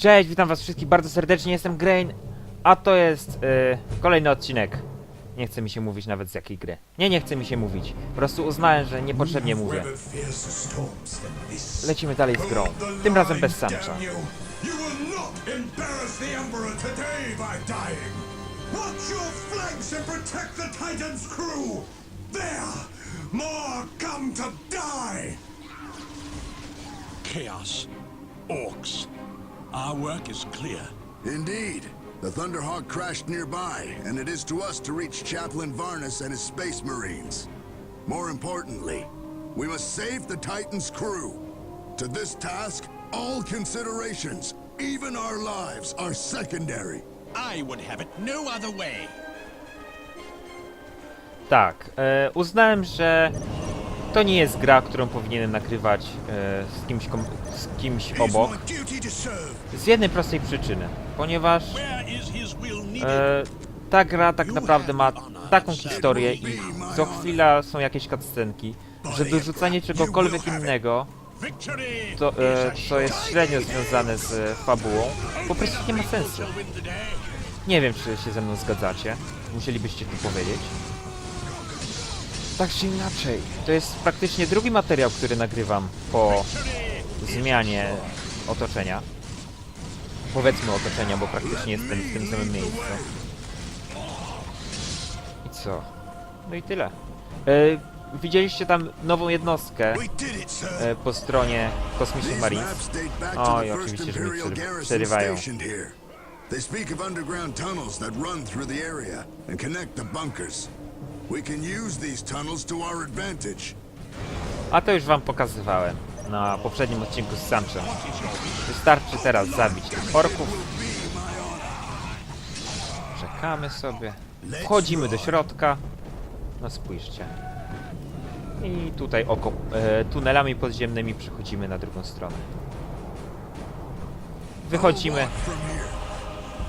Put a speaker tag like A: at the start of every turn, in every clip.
A: Cześć, witam was wszystkich bardzo serdecznie, jestem Grain, a to jest e, kolejny odcinek. Nie chce mi się mówić nawet z jakiej gry. Nie, nie chce mi się mówić. Po prostu uznałem, że niepotrzebnie mówię. Lecimy dalej z grą. Tym razem bez Sancha.
B: More come to die.
C: chaos. Orcs. Our work is clear.
D: Indeed. The Thunderhawk crashed nearby, and it is to us to reach Chaplain Varnus and his space marines. More importantly, we must save the Titan's crew. To this task, all considerations, even our lives, are secondary.
C: I would have it no other way.
A: Tak, e, uznałem, że to nie jest gra, którą powinienem nagrywać e, z, kimś z kimś obok. Z jednej prostej przyczyny, ponieważ? E, ta gra tak naprawdę ma taką historię i co chwila są jakieś cutscenki, że dorzucanie czegokolwiek innego, to, e, co jest średnio związane z e, fabułą, po prostu nie ma sensu. Nie wiem, czy się ze mną zgadzacie. Musielibyście tu powiedzieć. Tak czy inaczej, to jest praktycznie drugi materiał, który nagrywam po zmianie otoczenia. Powiedzmy otoczenia, bo praktycznie jestem w tym samym miejscu. I co? No i tyle. E, widzieliście tam nową jednostkę e, po stronie Kosmicznych Marines. Oj, oczywiście, że mi przerywają.
D: They speak of underground tunnels that run through the area and connect the bunkers.
A: A to już wam pokazywałem na poprzednim odcinku z Sanchem. Wystarczy teraz zabić tych orków. Czekamy sobie. Wchodzimy do środka. No spójrzcie. I tutaj oko, e, tunelami podziemnymi przechodzimy na drugą stronę. Wychodzimy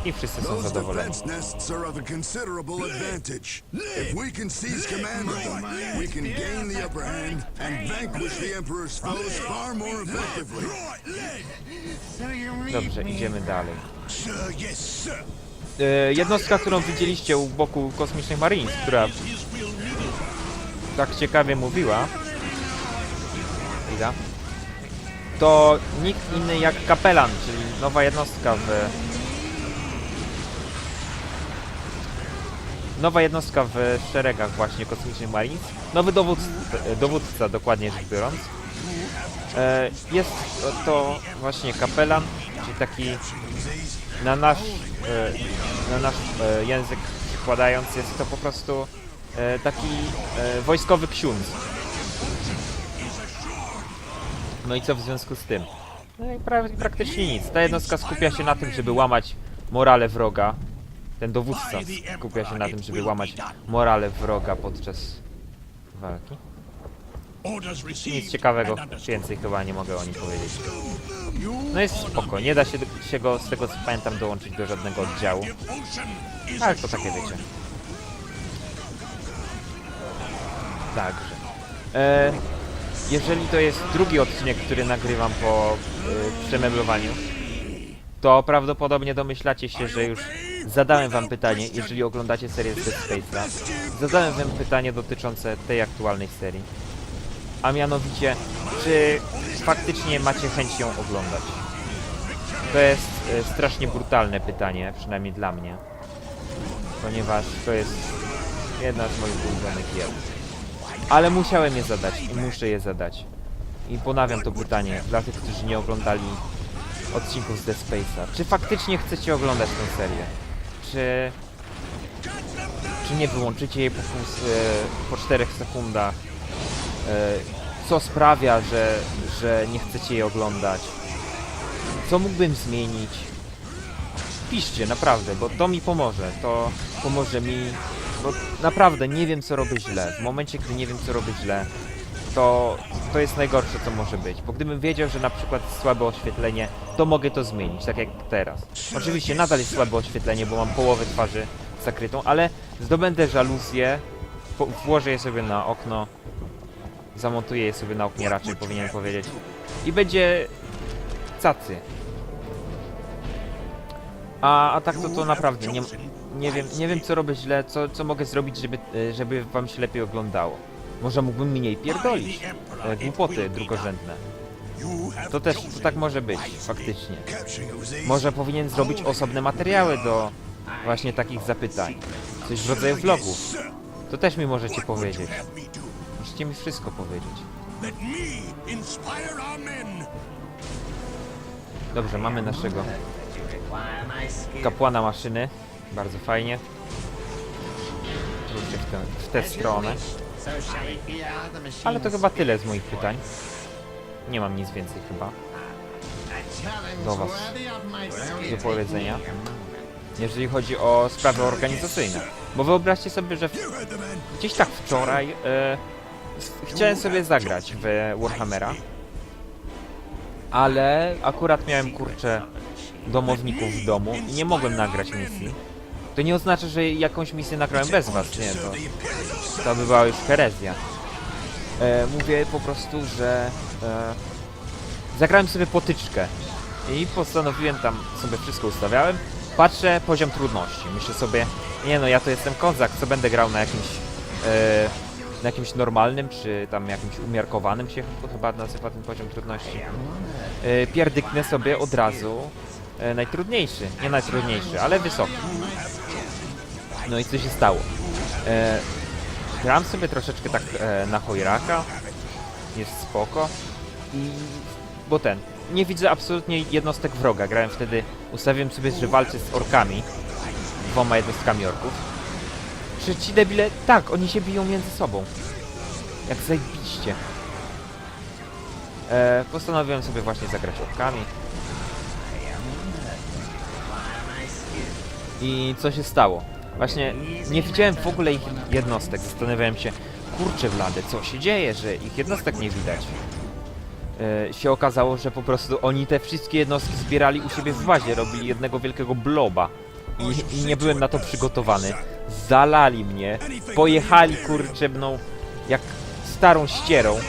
A: i wszyscy są
D: Those
A: zadowoleni.
D: defense nests are of a considerable advantage. If we can seize command of them, we can gain the upper hand and vanquish the Emperor's foes far more effectively.
A: Dobrze, idziemy dalej.
B: Sir, yes, sir.
A: E, jednostka, którą widzieliście u boku Kosmicznych Marines, która tak ciekawie mówiła, to nikt inny jak kapelan, czyli nowa jednostka w... Nowa jednostka w szeregach właśnie Kosmicznych Marines. Nowy dowódca, dowódca dokładnie rzecz biorąc. E, Jest to właśnie kapelan, czyli taki na nasz, e, na nasz e, język przykładając jest to po prostu taki wojskowy ksiądz. No i co w związku z tym? No i pra praktycznie nic. Ta jednostka skupia się na tym, żeby łamać morale wroga. Ten dowódca skupia się na tym, żeby łamać morale wroga podczas walki. Nic ciekawego, więcej chyba nie mogę o nim powiedzieć. No jest spoko, nie da się, się go, z tego co pamiętam, dołączyć do żadnego oddziału. Ale to takie wiecie. Także. E, jeżeli to jest drugi odcinek, który nagrywam po e, przemeblowaniu, to prawdopodobnie domyślacie się, że już zadałem wam pytanie, jeżeli oglądacie serię z Dead Space'a. Zadałem wam pytanie dotyczące tej aktualnej serii. A mianowicie, czy faktycznie macie chęć ją oglądać? To jest e, strasznie brutalne pytanie, przynajmniej dla mnie ponieważ to jest jedna z moich ulubionych gier. Ale musiałem je zadać i muszę je zadać. I ponawiam to pytanie dla tych, którzy nie oglądali odcinków z Dead Space'a. Czy faktycznie chcecie oglądać tę serię? Czy... Czy nie wyłączycie jej po, e, po 4 sekundach? E, Co sprawia, że, że nie chcecie jej oglądać? Co mógłbym zmienić? piszcie, naprawdę, bo to mi pomoże. To pomoże mi, bo naprawdę nie wiem, co robię źle. W momencie, gdy nie wiem, co robię źle, to, to jest najgorsze, co może być. Bo gdybym wiedział, że na przykład jest słabe oświetlenie, to mogę to zmienić, tak jak teraz. Oczywiście nadal jest słabe oświetlenie, bo mam połowę twarzy zakrytą, ale zdobędę żaluzję, włożę je sobie na okno, zamontuję je sobie na oknie raczej, powinien powiedzieć. I będzie cacy. A, a tak to to naprawdę nie, nie wiem, nie wiem co robię źle, co, co mogę zrobić, żeby, e, żeby wam się lepiej oglądało. Może mógłbym mniej pierdolić. E, głupoty drugorzędne. To też, to tak może być, faktycznie. Może powinien zrobić osobne materiały do właśnie takich zapytań. Coś w rodzaju vlogów. To też mi możecie powiedzieć. Możecie mi wszystko powiedzieć. Dobrze, mamy naszego kapłana maszyny. Bardzo fajnie. W w tę stronę. Ale to chyba tyle z moich pytań. Nie mam nic więcej chyba do was do powiedzenia. Jeżeli chodzi o sprawy organizacyjne. Bo wyobraźcie sobie, że w, gdzieś tak wczoraj e, chciałem sobie zagrać w Warhammera. Ale akurat miałem kurczę domowników w domu i nie mogłem nagrać misji. To nie oznacza, że jakąś misję nagrałem bez was, nie, to, to by była już herezja. E, mówię po prostu, że e, zagrałem sobie potyczkę i postanowiłem tam sobie wszystko ustawiałem. Patrzę poziom trudności. Myślę sobie, nie no, ja to jestem kozak, co będę grał na jakimś e, na jakimś normalnym, czy tam jakimś umiarkowanym się ch- chyba nazywa ten poziom trudności. E, pierdyknę sobie od razu e, najtrudniejszy, nie najtrudniejszy, ale wysoki. No i co się stało? E, grałem sobie troszeczkę tak e, na chojraka, jest spoko i bo ten, nie widzę absolutnie jednostek wroga, grałem wtedy, ustawiłem sobie, że walczę z orkami, dwoma jednostkami orków. Czy ci debile, tak, oni się biją między sobą, jak zajebiście. E, postanowiłem sobie właśnie zagrać orkami. I co się stało? Właśnie nie widziałem w ogóle ich jednostek. Zastanawiałem się, kurczę blady, co się dzieje, że ich jednostek nie widać. E, się okazało, że po prostu oni te wszystkie jednostki zbierali u siebie w bazie, robili jednego wielkiego bloba. I, I nie byłem na to przygotowany. Zalali mnie, pojechali kurczę mną jak starą ścierą.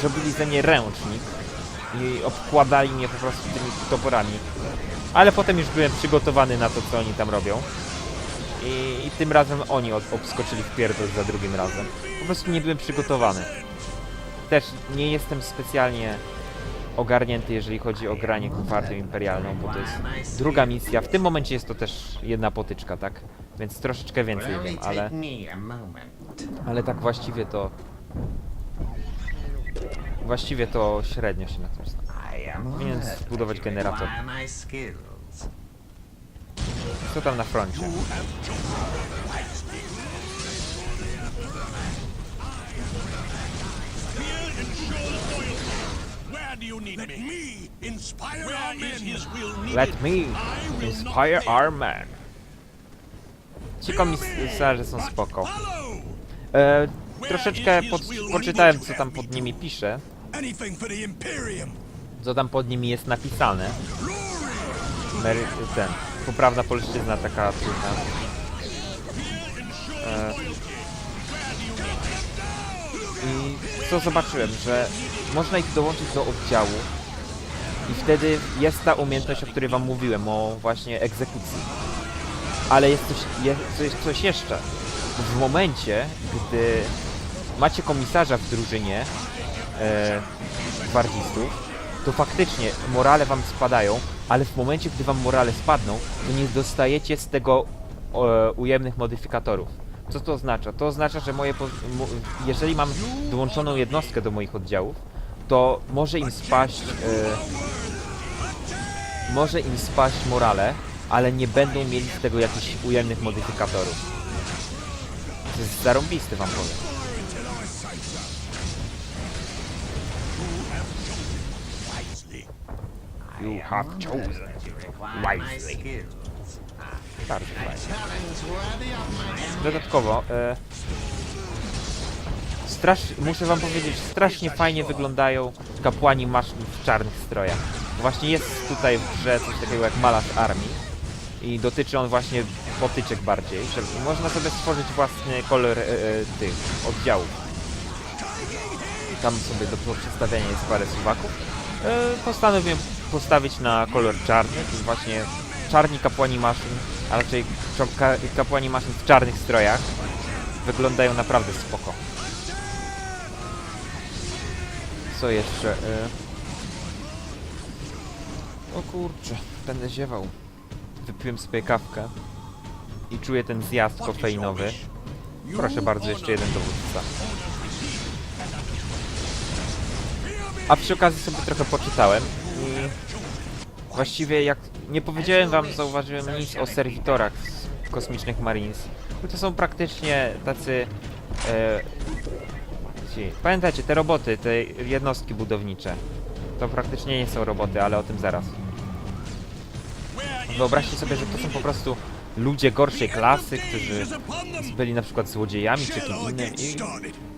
A: Zrobili ze mnie ręcznik i obkładali mnie po prostu tymi toporami. Ale potem już byłem przygotowany na to, co oni tam robią. I, i tym razem oni od, obskoczyli w pierdol za drugim razem. Po prostu nie byłem przygotowany. Też nie jestem specjalnie ogarnięty, jeżeli chodzi o granie Gwardią Imperialną, bo to jest druga misja. W tym momencie jest to też jedna potyczka, tak? Więc troszeczkę więcej wiem, ale, ale tak właściwie to... Właściwie to średnio się na tym znam. Powinien zbudować generator. Co tam na froncie?
C: Let me inspire our men.
A: Ci komisarze są spoko. E, troszeczkę poczytałem, co tam pod nimi pisze.
C: Imperium.
A: Co tam pod nimi jest napisane. Mary, ten, poprawna polszczyzna taka trudna. E, I co zobaczyłem, że można ich dołączyć do oddziału i wtedy jest ta umiejętność, o której wam mówiłem, o właśnie egzekucji. Ale jest coś, je, coś, coś jeszcze. W momencie, gdy macie komisarza w drużynie e, gwardzistów, to faktycznie morale wam spadają, ale w momencie, gdy wam morale spadną, to nie dostajecie z tego e, ujemnych modyfikatorów. Co to oznacza? To oznacza, że moje jeżeli mam dołączoną jednostkę do moich oddziałów, to może im spaść e, może im spaść morale, ale nie będą mieli z tego jakichś ujemnych modyfikatorów. To jest zarąbiste wam powiem. You have chosen wisely. Bardzo fajnie. Dodatkowo, e, strasz, muszę wam powiedzieć, strasznie fajnie wyglądają kapłani maszyn w czarnych strojach. Właśnie jest tutaj w grze coś takiego jak malarz armii i dotyczy on właśnie potyczek bardziej. Można sobie stworzyć własny kolor e, e, tych oddziałów. Tam sobie do przestawiania jest parę suwaków. E, postanowiłem postawić na kolor czarny, jest właśnie czarni kapłani maszyn, a raczej kapłani maszyn w czarnych strojach. Wyglądają naprawdę spoko. Co jeszcze? Y... O kurczę, będę ziewał. Wypiłem sobie kawkę i czuję ten zjazd kofeinowy. Proszę bardzo, jeszcze jeden dowódca. A przy okazji sobie trochę poczytałem i właściwie jak nie powiedziałem wam, zauważyłem nic o serwitorach z kosmicznych Marines. To są praktycznie tacy... E, ci, pamiętajcie, te roboty, te jednostki budownicze. To praktycznie nie są roboty, ale o tym zaraz. Wyobraźcie sobie, że to są po prostu ludzie gorszej klasy, którzy byli na przykład złodziejami czy kim innym i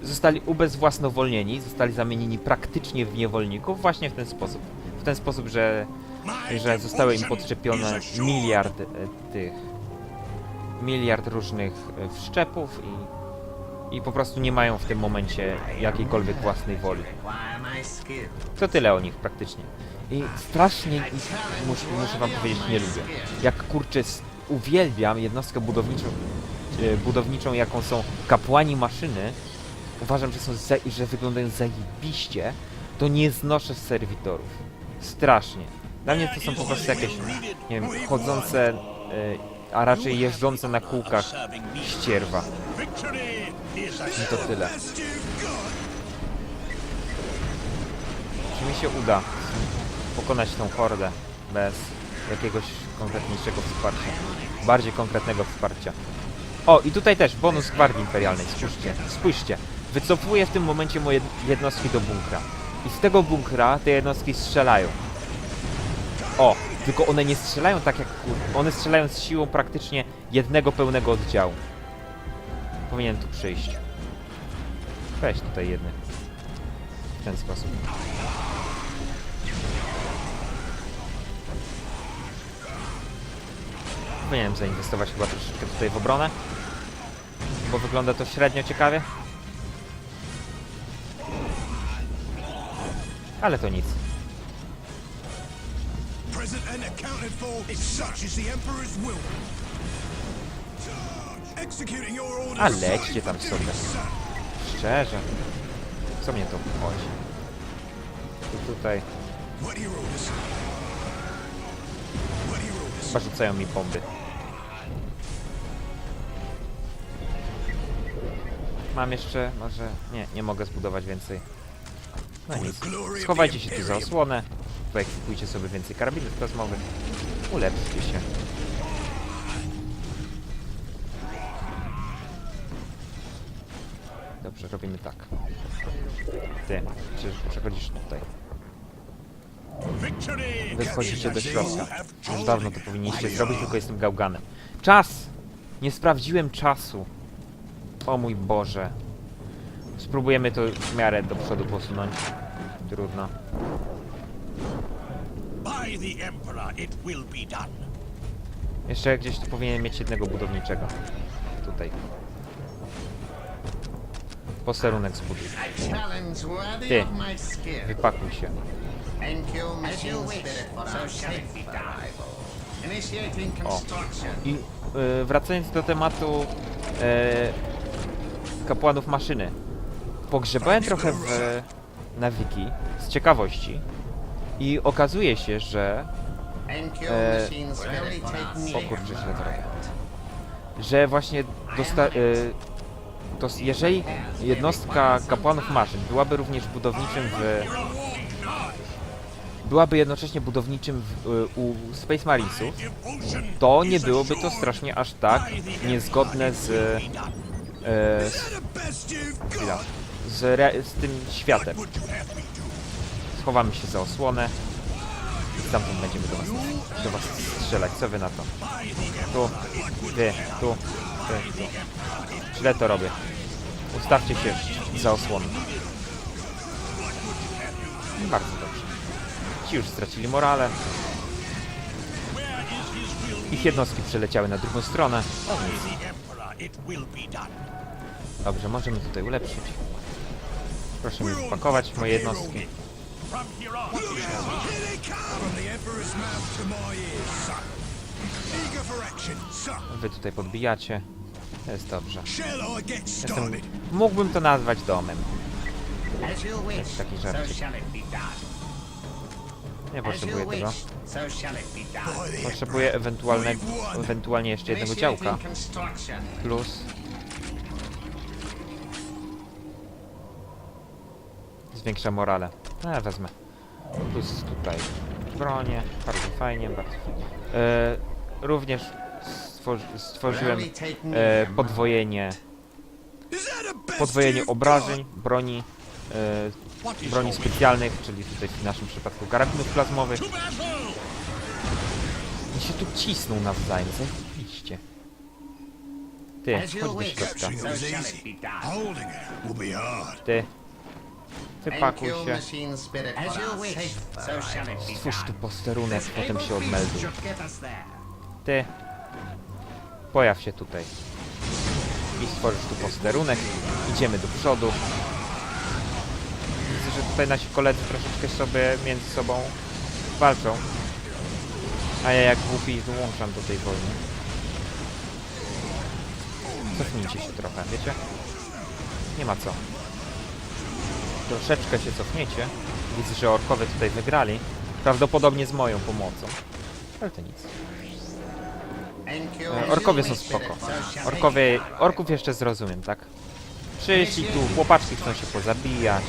A: zostali ubezwłasnowolnieni, zostali zamienieni praktycznie w niewolników właśnie w ten sposób. Ten sposób, że, że zostały im podczepione miliard e, tych miliard różnych e, wszczepów i, i po prostu nie mają w tym momencie jakiejkolwiek własnej woli. To tyle o nich praktycznie. I strasznie ich, mus, muszę wam powiedzieć, nie lubię. Jak kurczę, uwielbiam jednostkę budowniczą, e, budowniczą jaką są kapłani maszyny. Uważam, że są za, że wyglądają zajebiście. To nie znoszę serwitorów. Strasznie. Dla mnie to są po prostu jakieś, nie wiem, chodzące, e, a raczej jeżdżące na kółkach ścierwa. I to tyle. Czy mi się uda pokonać tą hordę bez jakiegoś konkretniejszego wsparcia? Bardziej konkretnego wsparcia. O, i tutaj też bonus Gwardii Imperialnej, spójrzcie, spójrzcie. Wycofuję w tym momencie moje jednostki do bunkra. I z tego bunkra te jednostki strzelają. O, tylko one nie strzelają tak jak kur... One strzelają z siłą praktycznie jednego pełnego oddziału. Powinien tu przyjść. Weź tutaj jedny. W ten sposób. Powinienem zainwestować chyba troszeczkę tutaj w obronę. Bo wygląda to średnio ciekawie.
B: Executing your orders.
A: A lećcie tam sobie. Szczerze. Co mnie to obchodzi? Tu tutaj chyba rzucają mi bomby. Mam jeszcze, może... Nie, nie mogę zbudować więcej. No nic. Schowajcie się tu za osłonę. Wyekwipujcie sobie więcej karabinów plazmowych. Ulepszcie się. Dobrze, robimy tak. Ty, przecież przechodzisz tutaj. Wy wchodzicie do środka. Już dawno to powinniście zrobić, tylko jestem gałganem. Czas! Nie sprawdziłem czasu. O mój Boże. Spróbujemy to w miarę do przodu posunąć. Trudno.
C: By the Emperor it will be done.
A: Jeszcze gdzieś tu powinien mieć jednego budowniczego. Tutaj. Posterunek zbuduj. Ty. Wypakuj się.
E: Construction.
A: I y, wracając do tematu e, kapłanów maszyny. Pogrzebałem trochę w, na wiki z ciekawości i okazuje się, że E, o kurczę, źle to robię. że właśnie dosta- s- jeżeli jednostka kapłanów maszyn byłaby również budowniczym w byłaby jednocześnie budowniczym w, y, u Space Marinesów, to nie byłoby to strasznie aż tak niezgodne z, y, z, Z, z tym światem. Schowamy się za osłonę i stamtąd będziemy do was, do was strzelać. Co wy na to? Tu, ty, tu, ty, tu. Źle to robię. Ustawcie się za osłoną. I bardzo dobrze. Ci już stracili morale. Ich jednostki przeleciały na drugą stronę. No. Dobrze, możemy tutaj ulepszyć. Proszę mi wypakować moje jednostki. Wy tutaj podbijacie. To jest dobrze. Jestem... Mógłbym to nazwać domem.
E: Wish,
A: taki żarcik. Nie potrzebuję tego. Potrzebuję ewentualne, ewentualnie jeszcze jednego działka. Plus... Zwiększa morale. A, wezmę. Plus tutaj bronie. Bardzo fajnie, bardzo fajnie. E, również stworzy, stworzyłem e, podwojenie, podwojenie obrażeń, broni, e, broni specjalnych, czyli tutaj w naszym przypadku karabinów plazmowych. I się tu cisną nawzajem, zajebiście. Ty, chodź do środka.
B: Capturing
A: Ty.
E: You,
A: się. Stwórz tu posterunek, potem się odmelduj. Ty. Pojaw się tutaj. I stworzysz tu posterunek. Idziemy do przodu. Widzę, że tutaj nasi koledzy troszeczkę sobie między sobą walczą. A ja jak głupi dołączam do tej wojny. Cofnijcie się trochę, wiecie? Nie ma co. Troszeczkę się cofniecie. Widzę, że orkowie tutaj wygrali. Prawdopodobnie z moją pomocą. Ale to nic. E, Orkowie są spoko. Orkowie, orków jeszcze zrozumiem, tak? Przyszli tu, chłopaczki chcą się pozabijać.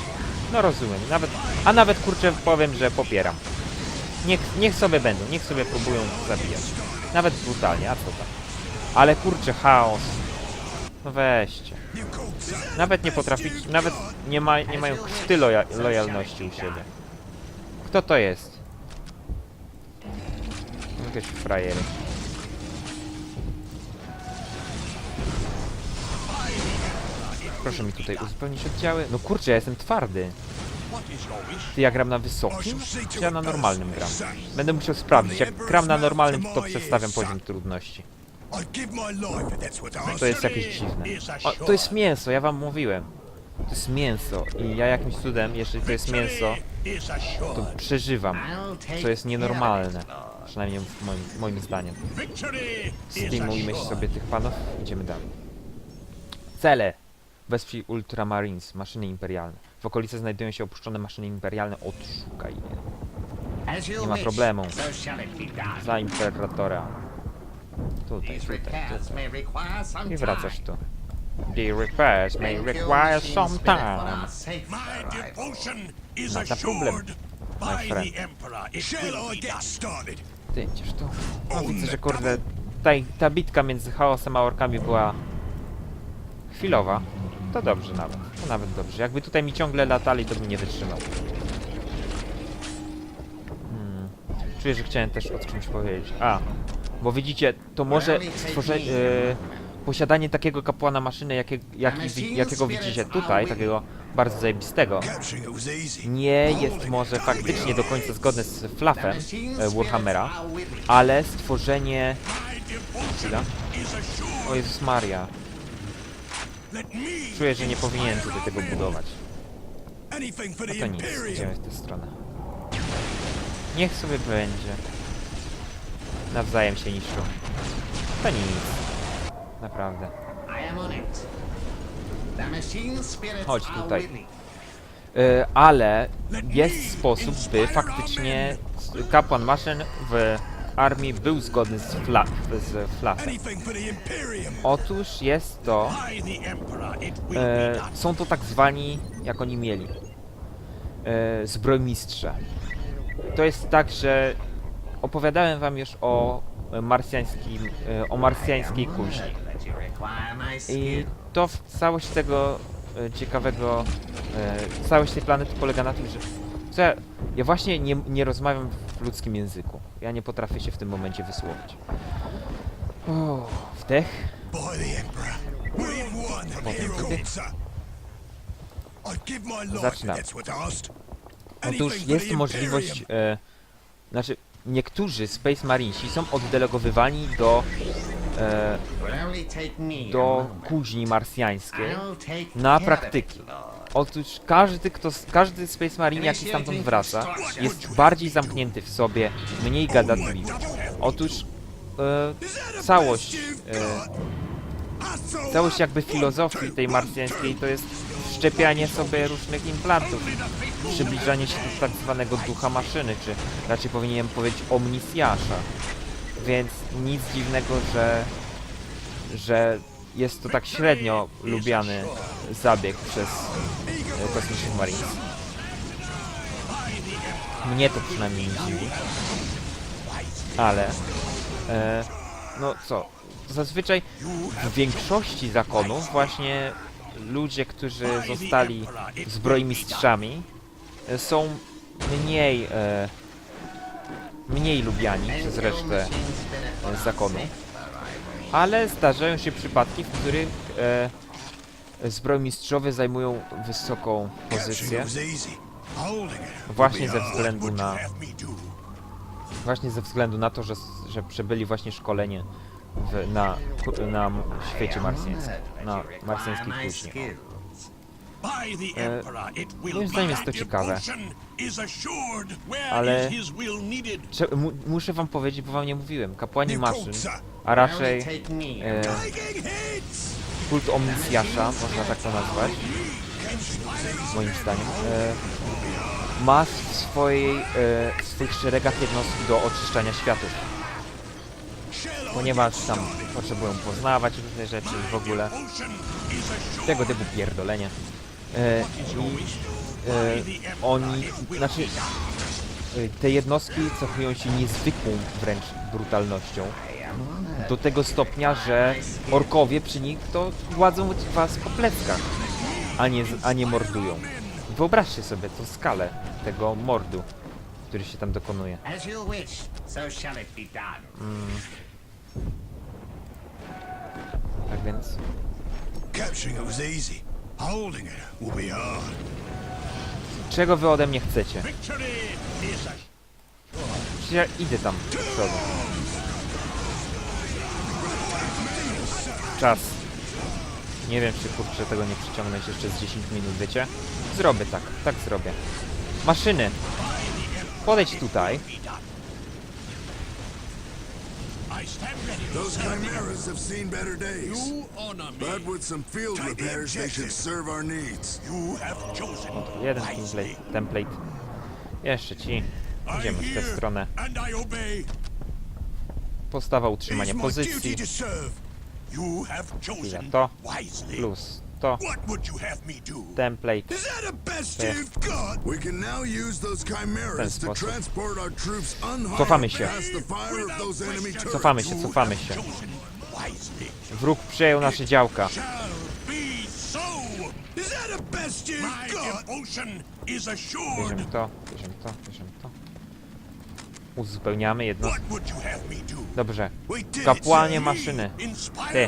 A: No rozumiem, nawet, a nawet kurczę powiem, że popieram. Niech, niech sobie będą, niech sobie próbują zabijać. Nawet brutalnie, a co tam. Ale kurczę, chaos. No weźcie. Nawet nie potraficie, nawet nie, ma, nie mają krzty loja, lojalności u siebie. Kto to jest? Jakieś frajery. Proszę mi tutaj uzupełnić oddziały. No kurczę, ja jestem twardy. Ty ja gram na wysokim, czy ja na normalnym gram? Będę musiał sprawdzić. Jak gram na normalnym, to przestawiam poziom trudności.
B: I'd give my life if that's what I
A: To jest jakieś dziwne. O, to jest mięso, ja wam mówiłem. To jest mięso i ja jakimś cudem, jeżeli to jest mięso, to przeżywam. Co jest nienormalne. Przynajmniej moim, moim zdaniem. Zdejmujmy sobie tych panów, idziemy dalej. Cele. Wesprzyj Ultramarines, maszyny imperialne. W okolicy znajdują się opuszczone maszyny imperialne, odszukaj je. Nie ma problemu. Za Imperatora. Tutaj, tutaj, tutaj. I wracasz tu. The repairs may require some time.
E: our safe
C: My
E: arrival.
C: devotion is
A: Not a problem,
C: assured
A: my
C: by
A: friend.
C: the Emperor. It
B: Shall
C: will
B: I
C: be
B: get
C: done.
B: started?
A: Ty, idziesz tu. No widzę, że kurde, ta, ta bitka między chaosem a orkami była chwilowa. To dobrze nawet, to nawet dobrze. Jakby tutaj mi ciągle latali, to bym nie wytrzymał. Hmm. Czuję, że chciałem też o czymś powiedzieć. A, bo widzicie, to może stworze, e, posiadanie takiego kapłana maszyny, jakie, jaki, wi- jakiego widzicie tutaj, takiego bardzo zajebistego, nie jest może faktycznie do końca zgodne z flafem e, Warhammera, ale stworzenie... Chwila. O Jezus Maria, czuję, że nie powinienem tutaj tego budować. No
B: the
A: to nic, idziemy w tę stronę. Niech sobie będzie. Nawzajem się niszczą. To nic. Naprawdę. Chodź tutaj. E, ale jest sposób, by faktycznie kapłan maszyn w armii był zgodny z, fla z
B: Imperium.
A: Otóż jest to... E, są to tak zwani, jak oni mieli, e, zbrojmistrze. To jest tak, że opowiadałem wam już o marsjańskim, e, o marsjańskiej kuźni. I to w całość tego e, ciekawego, e, całość tej planety polega na tym, że co ja, ja właśnie nie, nie rozmawiam w ludzkim języku. Ja nie potrafię się w tym momencie wysłowić. O, wdech.
B: Asked.
A: Otóż jest możliwość, e, znaczy niektórzy Space Marinesi są oddelegowywani do e, do kuźni marsjańskiej na praktyki. Otóż każdy, kto, każdy Space Marine, jaki stamtąd wraca, jest bardziej zamknięty w sobie, mniej gadatliwy. Otóż e, całość, e, całość jakby filozofii tej marsjańskiej to jest wszczepianie sobie różnych implantów, przybliżanie się do tak zwanego ducha maszyny, czy raczej powinienem powiedzieć omnisjasza. Więc nic dziwnego, że, że jest to tak średnio lubiany zabieg przez e, kosmicznych Marines. Mnie to przynajmniej nie dziwi. Ale, e, no co, zazwyczaj w większości zakonów właśnie ludzie, którzy zostali zbrojmistrzami są mniej, e, mniej lubiani przez resztę e, zakonu. Ale zdarzają się przypadki, w których e, zbrojmistrzowie zajmują wysoką pozycję właśnie ze względu na właśnie ze względu na to, że, że przebyli właśnie szkolenie w, na, na świecie marsjańskim, na.
C: By the
A: E,
C: Emperor, it will
A: moim
C: be
A: zdaniem jest to ciekawe.
C: devotion is assured. Where
A: Ale-
C: is his will needed?
A: Cze- mu, muszę wam powiedzieć, bo wam nie mówiłem, kapłani maszyn, a raczej e, kult omnisjasza, można tak to nazwać, moim zdaniem, e, ma w, swojej, e, w swoich szeregach jednostki do oczyszczania światów. Ponieważ tam potrzebują poznawać różne rzeczy w ogóle. Tego typu pierdolenie. E, I e, oni, znaczy, e, te jednostki cechują się niezwykłą wręcz brutalnością. Do tego stopnia, że orkowie przy nich to gładzą was po pleckach, a nie, a nie mordują. Wyobraźcie sobie tą skalę tego mordu, który się tam dokonuje.
E: Done.
A: Tak więc,
C: Capturing it was easy.
A: Czego wy ode mnie chcecie? Przecież ja idę tam do przodu. Czas. Nie wiem, czy kurczę tego nie przyciągnąć jeszcze z 10 minut, wiecie? Zrobię tak, tak zrobię. Maszyny! Podejdź tutaj.
C: I stand ready to
D: Those chimeras have seen better days.
C: you. Honor me.
D: But with some field repairs, they should serve our needs.
C: You have chosen
A: Jeden template. template. Jeszcze ci.
C: I
A: Idziemy w tę stronę. Postawa utrzymania pozycji.
C: to
A: Chwila. Plus to.
C: What would you have me do?
A: Template.
B: Is that the best
A: Yeah.
B: you've got?
D: We can now use those chimeras to
A: sposób.
D: transport our troops
A: Cofamy się. Cofamy się, cofamy się. Wróg przejął nasze działka. Bierzemy to, bierzemy to, bierzemy to. Uzupełniamy jedno. Dobrze. Kapłanie maszyny. Ty.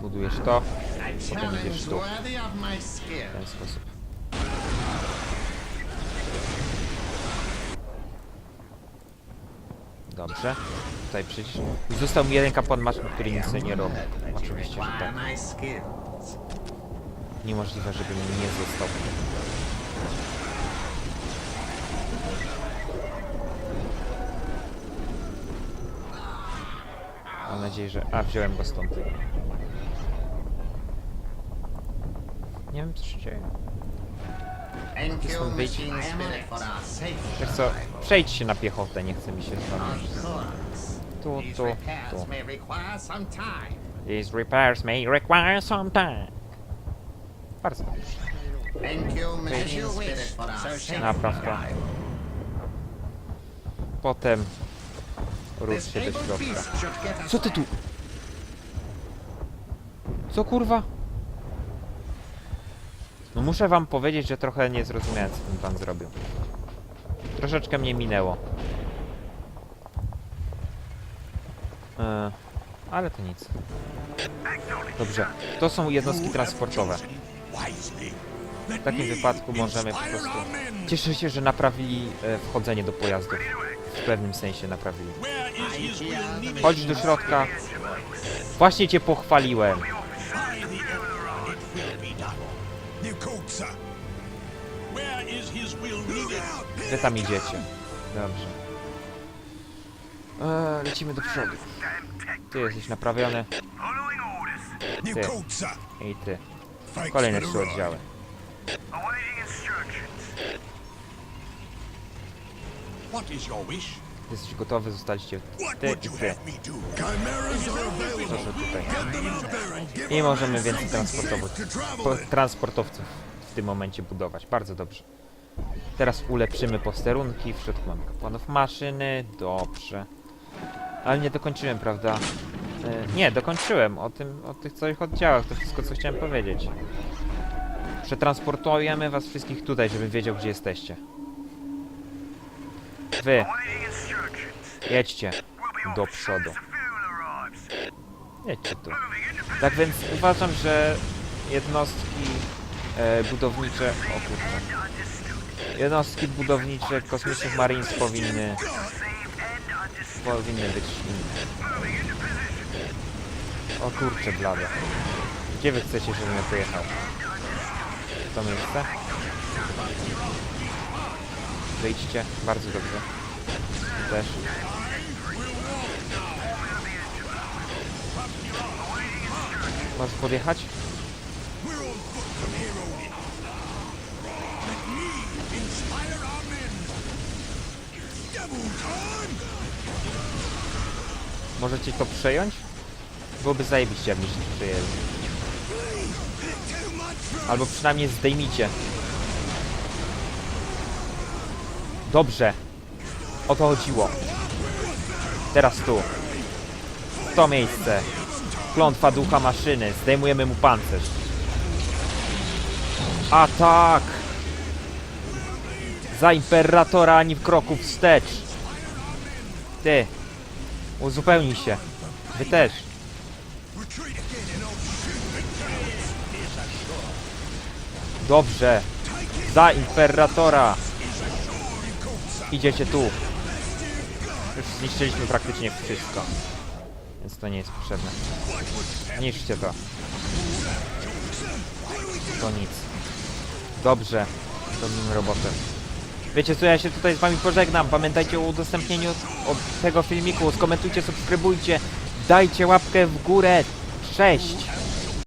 A: Budujesz to Potem idziesz tu. w ten sposób. Dobrze. Tutaj przecież został mi jeden kapłan maszyn, który nic nie robi. Oczywiście, że tak. Niemożliwe, żeby mi nie został. Mam nadzieję, że... A, wziąłem go stąd. Nie wiem, co się dzieje.
E: You,
A: stąd wyjdź. Wiesz co, przejdź się na piechotę, nie chce mi się
E: course.
A: Tu,
E: These
A: tu,
E: repairs
A: tu.
E: may require some time.
A: These repairs may require some time. Bardzo dobrze.
E: Safe
A: Napraw to. Potem rusz się do środka. Co ty tu? Co kurwa? No muszę wam powiedzieć, że trochę nie zrozumiałem co ten pan zrobił. Troszeczkę mnie minęło. E, ale to nic. Dobrze, to są jednostki transportowe. W takim wypadku możemy po prostu... Cieszę się, że naprawili e, wchodzenie do pojazdów w pewnym sensie naprawili. Chodź do środka. Właśnie cię pochwaliłem. Wy tam idziecie. Dobrze. Eee, lecimy do przodu. Ty jesteś naprawiony.
B: Nikosa!
A: I ty. Kolejne trzy oddziały.
C: What is your wish?
A: Jesteś gotowy, zostaliście ty i ty. Proszę tutaj. I możemy więcej
B: in.
A: transportowców w tym momencie budować. Bardzo dobrze. Teraz ulepszymy posterunki. W środku mamy kapłanów maszyny. Dobrze. Ale nie dokończyłem, prawda? E, nie, dokończyłem o tym, o tych całych oddziałach. To wszystko, co chciałem powiedzieć. Przetransportujemy was wszystkich tutaj, żebym wiedział, gdzie jesteście. Wy. Jedźcie do przodu. Jedźcie tu. Tak więc uważam, że jednostki e, budownicze... O kurczę. Jednostki budownicze kosmicznych Marines powinny... Powinny być inne. O kurczę blade. Gdzie wy chcecie, żebym ja pojechał? W to miejsce? Wyjdźcie. Bardzo dobrze. Też. Możesz podjechać? Możecie to przejąć? Byłoby zajebiście, jakbyście to przejęli. Albo przynajmniej zdejmijcie. Dobrze. O to chodziło. Teraz tu. W to miejsce. Klątwa ducha maszyny. Zdejmujemy mu pancerz. Atak! Za imperatora ani w kroku wstecz. Ty. Uzupełnij się. Wy też. Dobrze. Za imperatora. Idziecie tu. Już zniszczyliśmy praktycznie wszystko. Więc to nie jest potrzebne. Niszczcie to. To nic. Dobrze. Robimy robotę. Wiecie co, ja się tutaj z wami pożegnam. Pamiętajcie o udostępnieniu od tego filmiku. Skomentujcie, subskrybujcie. Dajcie łapkę w górę. Cześć!